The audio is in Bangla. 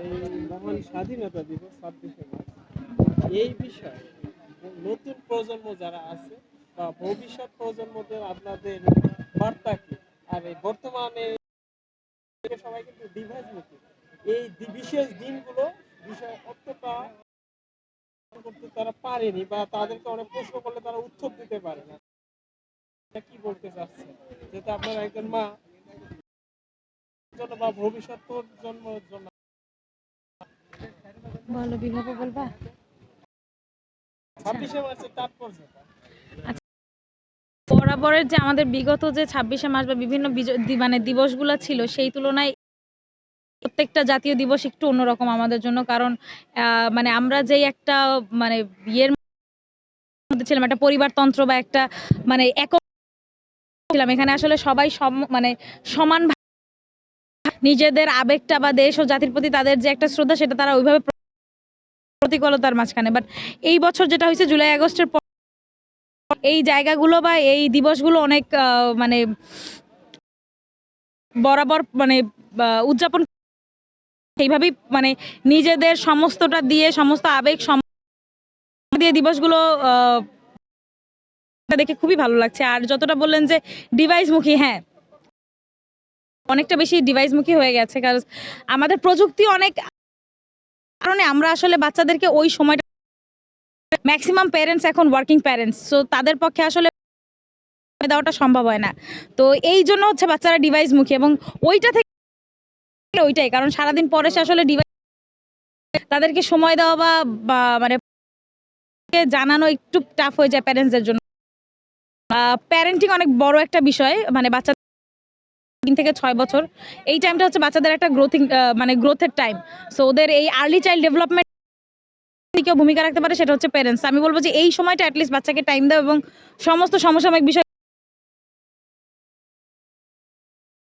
এই মহান স্বাধীনতা দিবস ছাব্বিশে মার্চ। এই বিষয়ে নতুন প্রজন্ম যারা আছে বা ভবিষ্যৎ প্রজন্মদের আপনাদের বার্তা কি? আর এই বর্তমানে সবাই কিন্তু ডিভাইস এই বিশেষ দিনগুলো বিষয় অতটা করতে তারা পারেনি বা তাদেরকে অনেক প্রশ্ন করলে তারা উত্তর দিতে পারে না। কি বলতে চাচ্ছে যেটা আপনার একজন মা জন্য বা ভবিষ্যৎ প্রজন্মের জন্য বলো বিভাগ বলবা? মার্চের তাৎপর্যটা বরাবরের যে আমাদের বিগত যে ছাব্বিশে মার্চ বা বিভিন্ন মানে দিবসগুলো ছিল সেই তুলনায় প্রত্যেকটা জাতীয় দিবস একটু অন্যরকম আমাদের জন্য কারণ মানে আমরা যেই একটা মানে ইয়ের মধ্যে ছিলাম একটা পরিবারতন্ত্র বা একটা মানে একক ছিলাম এখানে আসলে সবাই সম মানে সমান নিজেদের আবেগটা বা দেশ ও জাতির প্রতি তাদের যে একটা শ্রদ্ধা সেটা তারা ওইভাবে প্রতিকূলতার মাঝখানে। বাট এই বছর যেটা হয়েছে, জুলাই, আগস্টের পর এই জায়গাগুলো বা এই দিবসগুলো অনেক মানে বরাবর মানে উদযাপন এইভাবেই মানে নিজেদের সমস্তটা দিয়ে, সমস্ত আবেগ দিয়ে দিবসগুলো দেখে খুবই ভালো লাগছে। আর যতটা বললেন যে ডিভাইস মুখী হ্যাঁ। অনেকটা বেশি ডিভাইস মুখী হয়ে গেছে, কারণ আমাদের প্রযুক্তি অনেক কারণে আমরা আসলে বাচ্চাদেরকে ওই সময়টা ম্যাক্সিমাম প্যারেন্টস এখন ওয়ার্কিং প্যারেন্টস সো তাদের পক্ষে আসলে দেওয়াটা সম্ভব হয় না। তো এই জন্য হচ্ছে বাচ্চারা ডিভাইস মুখী এবং ওইটা থেকে ওইটাই, কারণ সারাদিন পরে সে আসলে ডিভাইস তাদেরকে সময় দেওয়া বা মানে জানানো একটু টাফ হয়ে যায় প্যারেন্টসদের জন্য। প্যারেন্টিং অনেক বড় একটা বিষয় মানে বাচ্চা তিন থেকে ছয় বছর। এই টাইমটা হচ্ছে বাচ্চাদের একটা গ্রোথিং মানে গ্রোথের টাইম সো ওদের এই আর্লি চাইল্ড ডেভেলপমেন্ট কেউ ভূমিকা রাখতে পারে, সেটা হচ্ছে প্যারেন্টস আমি বলব যে এই সময়টা অ্যাটলিস্ট বাচ্চাকে টাইম দাও এবং সমস্ত সমসাময়িক বিষয়